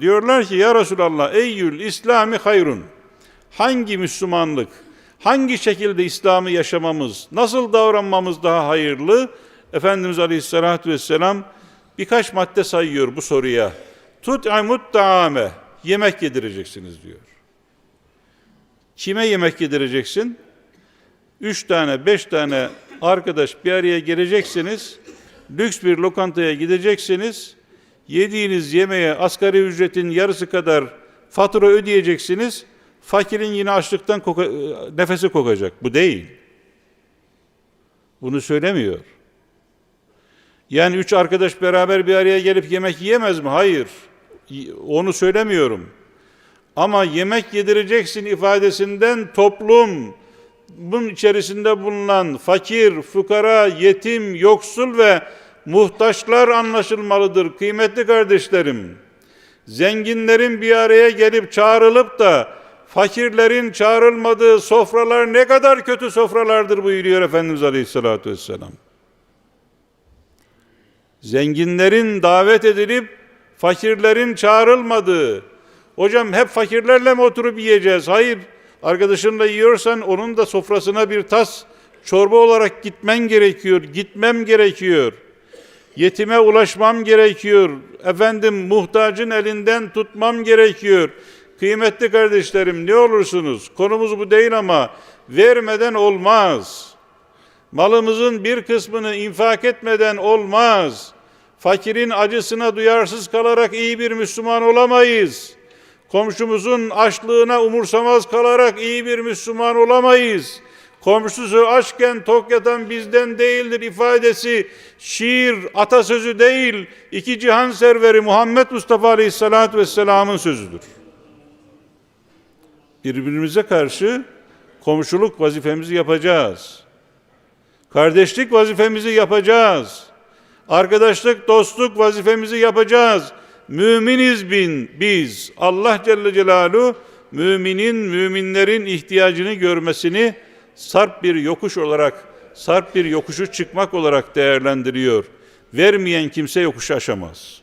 Diyorlar ki ya Resulallah eyyül İslami hayrun. Hangi Müslümanlık, hangi şekilde İslam'ı yaşamamız, nasıl davranmamız daha hayırlı? Efendimiz Aleyhisselatü Vesselam birkaç madde sayıyor bu soruya. Tut'amut ta'ame, yemek yedireceksiniz diyor. Kime yemek yedireceksin? Üç tane, beş tane arkadaş bir araya geleceksiniz. Lüks bir lokantaya gideceksiniz. Yediğiniz yemeğe asgari ücretin yarısı kadar fatura ödeyeceksiniz. Fakirin yine açlıktan koka- nefesi kokacak. Bu değil. Bunu söylemiyor. Yani üç arkadaş beraber bir araya gelip yemek yiyemez mi? Hayır. Onu söylemiyorum. Ama yemek yedireceksin ifadesinden toplum, bunun içerisinde bulunan fakir, fukara, yetim, yoksul ve muhtaçlar anlaşılmalıdır kıymetli kardeşlerim. Zenginlerin bir araya gelip çağrılıp da fakirlerin çağrılmadığı sofralar ne kadar kötü sofralardır buyuruyor Efendimiz Aleyhisselatü Vesselam. Zenginlerin davet edilip fakirlerin çağrılmadığı, hocam hep fakirlerle mi oturup yiyeceğiz? Hayır, arkadaşınla yiyorsan onun da sofrasına bir tas çorba olarak gitmen gerekiyor, gitmem gerekiyor. Yetime ulaşmam gerekiyor. Efendim muhtacın elinden tutmam gerekiyor. Kıymetli kardeşlerim ne olursunuz konumuz bu değil ama vermeden olmaz. Malımızın bir kısmını infak etmeden olmaz. Fakirin acısına duyarsız kalarak iyi bir Müslüman olamayız. Komşumuzun açlığına umursamaz kalarak iyi bir Müslüman olamayız. Komşusu açken tok yatan bizden değildir ifadesi şiir, atasözü değil, iki cihan serveri Muhammed Mustafa Aleyhisselatü Vesselam'ın sözüdür. Birbirimize karşı komşuluk vazifemizi yapacağız. Kardeşlik vazifemizi yapacağız. Arkadaşlık, dostluk vazifemizi yapacağız. Müminiz bin biz. Allah Celle Celaluhu müminin, müminlerin ihtiyacını görmesini sarp bir yokuş olarak, sarp bir yokuşu çıkmak olarak değerlendiriyor. Vermeyen kimse yokuşu aşamaz.